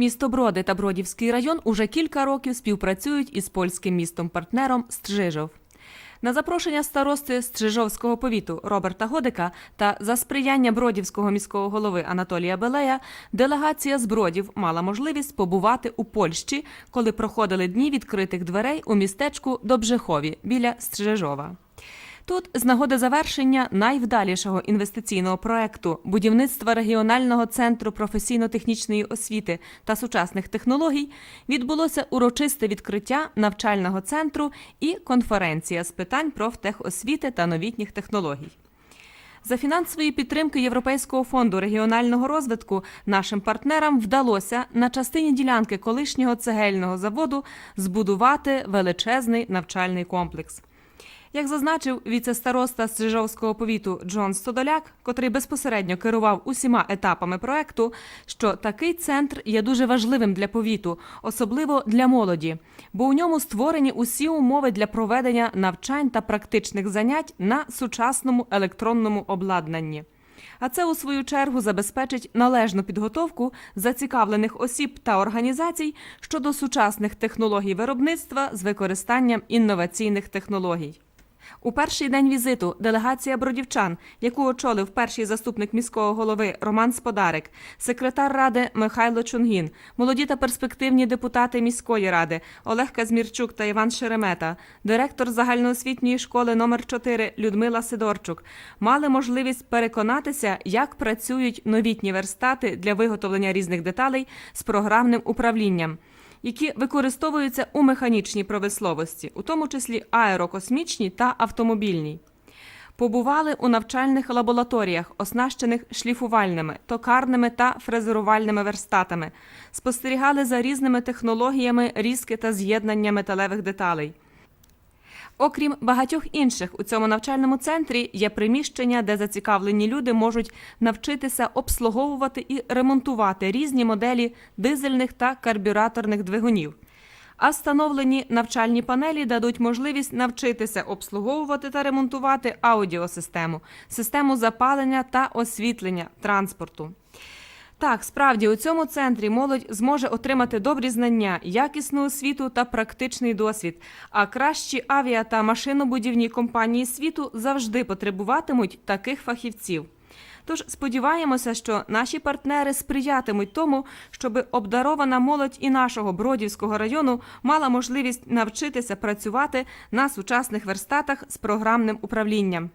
Місто Броди та Бродівський район уже кілька років співпрацюють із польським містом-партнером Стрижов. На запрошення старости Стрижовського повіту Роберта Годика та за сприяння Бродівського міського голови Анатолія Белея делегація з Бродів мала можливість побувати у Польщі, коли проходили дні відкритих дверей у містечку Добжехові біля Стрижова. Тут з нагоди завершення найвдалішого інвестиційного проекту будівництва регіонального центру професійно-технічної освіти та сучасних технологій відбулося урочисте відкриття навчального центру і конференція з питань профтехосвіти та новітніх технологій. За фінансової підтримки Європейського фонду регіонального розвитку нашим партнерам вдалося на частині ділянки колишнього цегельного заводу збудувати величезний навчальний комплекс. Як зазначив віце-староста Стрижовського повіту Джон Стодоляк, котрий безпосередньо керував усіма етапами проекту, що такий центр є дуже важливим для повіту, особливо для молоді, бо у ньому створені усі умови для проведення навчань та практичних занять на сучасному електронному обладнанні. А це у свою чергу забезпечить належну підготовку зацікавлених осіб та організацій щодо сучасних технологій виробництва з використанням інноваційних технологій. У перший день візиту делегація бродівчан, яку очолив перший заступник міського голови Роман Сподарик, секретар ради Михайло Чунгін, молоді та перспективні депутати міської ради Олег Казмірчук та Іван Шеремета, директор загальноосвітньої школи номер 4 Людмила Сидорчук, мали можливість переконатися, як працюють новітні верстати для виготовлення різних деталей з програмним управлінням які використовуються у механічній промисловості, у тому числі аерокосмічній та автомобільній. Побували у навчальних лабораторіях, оснащених шліфувальними, токарними та фрезерувальними верстатами, спостерігали за різними технологіями різки та з'єднання металевих деталей. Окрім багатьох інших, у цьому навчальному центрі є приміщення, де зацікавлені люди можуть навчитися обслуговувати і ремонтувати різні моделі дизельних та карбюраторних двигунів. А встановлені навчальні панелі дадуть можливість навчитися обслуговувати та ремонтувати аудіосистему, систему запалення та освітлення транспорту. Так, справді у цьому центрі молодь зможе отримати добрі знання, якісну освіту та практичний досвід. А кращі авіа та машинобудівні компанії світу завжди потребуватимуть таких фахівців. Тож сподіваємося, що наші партнери сприятимуть тому, щоб обдарована молодь і нашого Бродівського району мала можливість навчитися працювати на сучасних верстатах з програмним управлінням.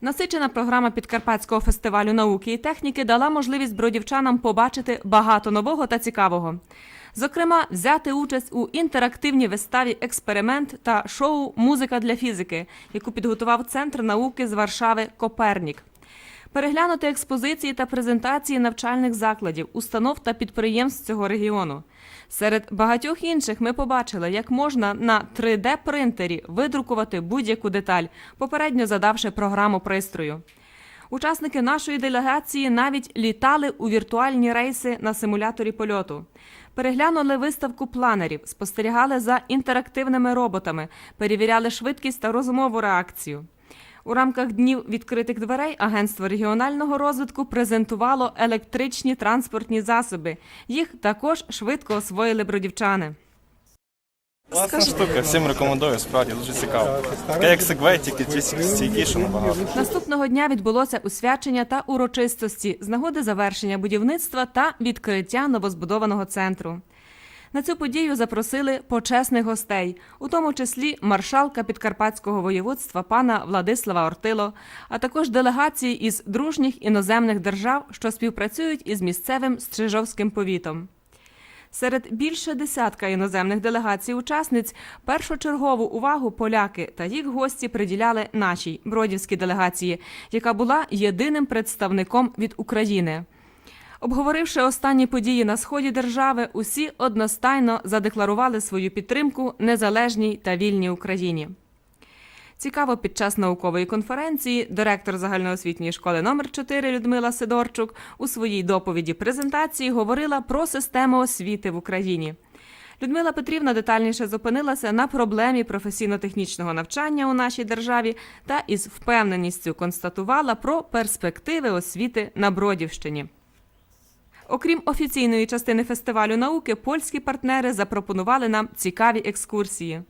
Насичена програма Підкарпатського фестивалю науки і техніки дала можливість бродівчанам побачити багато нового та цікавого. Зокрема, взяти участь у інтерактивній виставі Експеримент та шоу Музика для фізики, яку підготував Центр науки з Варшави Копернік. Переглянути експозиції та презентації навчальних закладів, установ та підприємств цього регіону. Серед багатьох інших ми побачили, як можна на 3D-принтері видрукувати будь-яку деталь, попередньо задавши програму пристрою. Учасники нашої делегації навіть літали у віртуальні рейси на симуляторі польоту. Переглянули виставку планерів, спостерігали за інтерактивними роботами, перевіряли швидкість та розумову реакцію. У рамках днів відкритих дверей Агентство регіонального розвитку презентувало електричні транспортні засоби. Їх також швидко освоїли бродівчани. Класна штука, всім рекомендую, справді дуже цікаво. Таке як сегвей, тільки стійкіше набагато. Наступного дня відбулося усвячення та урочистості з нагоди завершення будівництва та відкриття новозбудованого центру. На цю подію запросили почесних гостей, у тому числі маршалка Підкарпатського воєводства пана Владислава Ортило, а також делегації із дружніх іноземних держав, що співпрацюють із місцевим Стрижовським повітом. Серед більше десятка іноземних делегацій-учасниць першочергову увагу поляки та їх гості приділяли нашій бродівській делегації, яка була єдиним представником від України. Обговоривши останні події на сході держави, усі одностайно задекларували свою підтримку незалежній та вільній Україні. Цікаво, під час наукової конференції директор загальноосвітньої школи номер 4 Людмила Сидорчук у своїй доповіді презентації говорила про систему освіти в Україні. Людмила Петрівна детальніше зупинилася на проблемі професійно-технічного навчання у нашій державі та із впевненістю констатувала про перспективи освіти на Бродівщині. Окрім офіційної частини фестивалю науки, польські партнери запропонували нам цікаві екскурсії.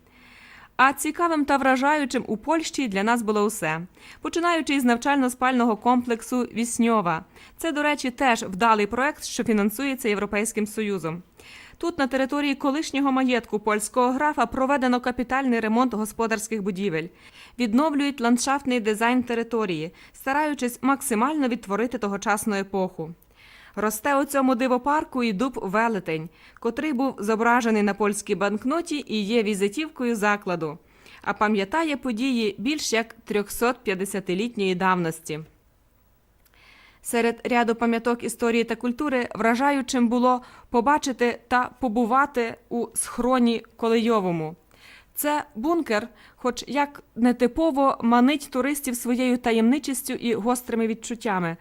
А цікавим та вражаючим у Польщі для нас було усе. Починаючи із навчально-спального комплексу Вісньова. Це, до речі, теж вдалий проект, що фінансується Європейським Союзом. Тут, на території колишнього маєтку польського графа, проведено капітальний ремонт господарських будівель, відновлюють ландшафтний дизайн території, стараючись максимально відтворити тогочасну епоху. Росте у цьому дивопарку і дуб велетень, котрий був зображений на польській банкноті і є візитівкою закладу, а пам'ятає події більш як 350-літньої давності. Серед ряду пам'яток історії та культури вражаючим було побачити та побувати у схроні Колейовому. Це бункер, хоч як нетипово манить туристів своєю таємничістю і гострими відчуттями.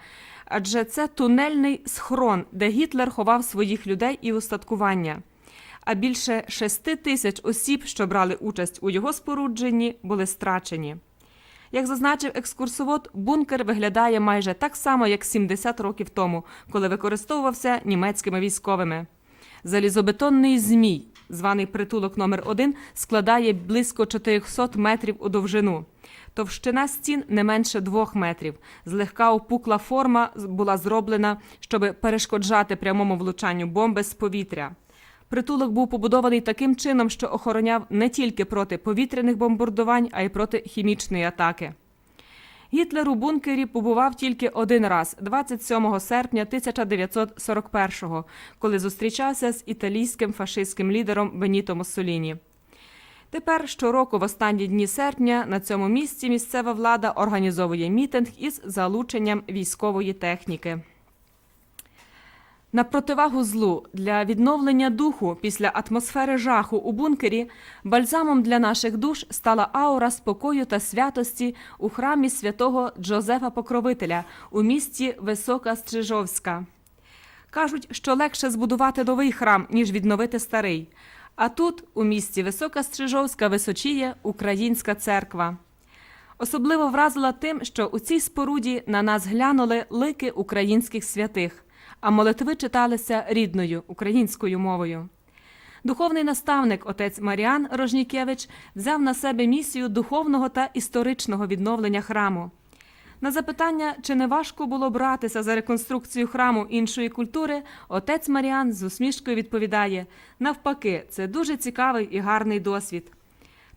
Адже це тунельний схрон, де Гітлер ховав своїх людей і устаткування. А більше шести тисяч осіб, що брали участь у його спорудженні, були страчені. Як зазначив екскурсовод, бункер виглядає майже так само, як 70 років тому, коли використовувався німецькими військовими. Залізобетонний змій, званий притулок номер 1 складає близько 400 метрів у довжину. Товщина стін не менше двох метрів. Злегка опукла форма була зроблена, щоб перешкоджати прямому влучанню бомби з повітря. Притулок був побудований таким чином, що охороняв не тільки проти повітряних бомбардувань, а й проти хімічної атаки. Гітлер у бункері побував тільки один раз, 27 серпня 1941-го, коли зустрічався з італійським фашистським лідером Беніто Муссоліні. Тепер щороку в останні дні серпня на цьому місці місцева влада організовує мітинг із залученням військової техніки. На противагу злу для відновлення духу після атмосфери жаху у бункері бальзамом для наших душ стала аура спокою та святості у храмі святого Джозефа Покровителя у місті Висока Стрижовська. Кажуть, що легше збудувати новий храм, ніж відновити старий. А тут, у місті Висока Стрижовська, височіє українська церква. Особливо вразила тим, що у цій споруді на нас глянули лики українських святих, а молитви читалися рідною українською мовою. Духовний наставник отець Маріан Рожнікевич взяв на себе місію духовного та історичного відновлення храму. На запитання, чи не важко було братися за реконструкцію храму іншої культури, отець Маріан з усмішкою відповідає: навпаки, це дуже цікавий і гарний досвід.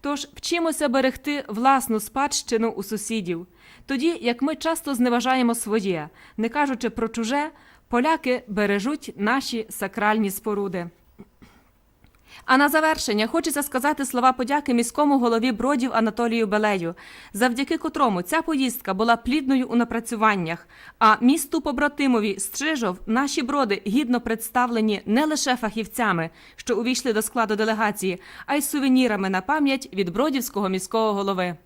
Тож вчимося берегти власну спадщину у сусідів, тоді як ми часто зневажаємо своє, не кажучи про чуже, поляки бережуть наші сакральні споруди. А на завершення хочеться сказати слова подяки міському голові Бродів Анатолію Белею, завдяки котрому ця поїздка була плідною у напрацюваннях. А місту побратимові Стрижов наші броди гідно представлені не лише фахівцями, що увійшли до складу делегації, а й сувенірами на пам'ять від бродівського міського голови.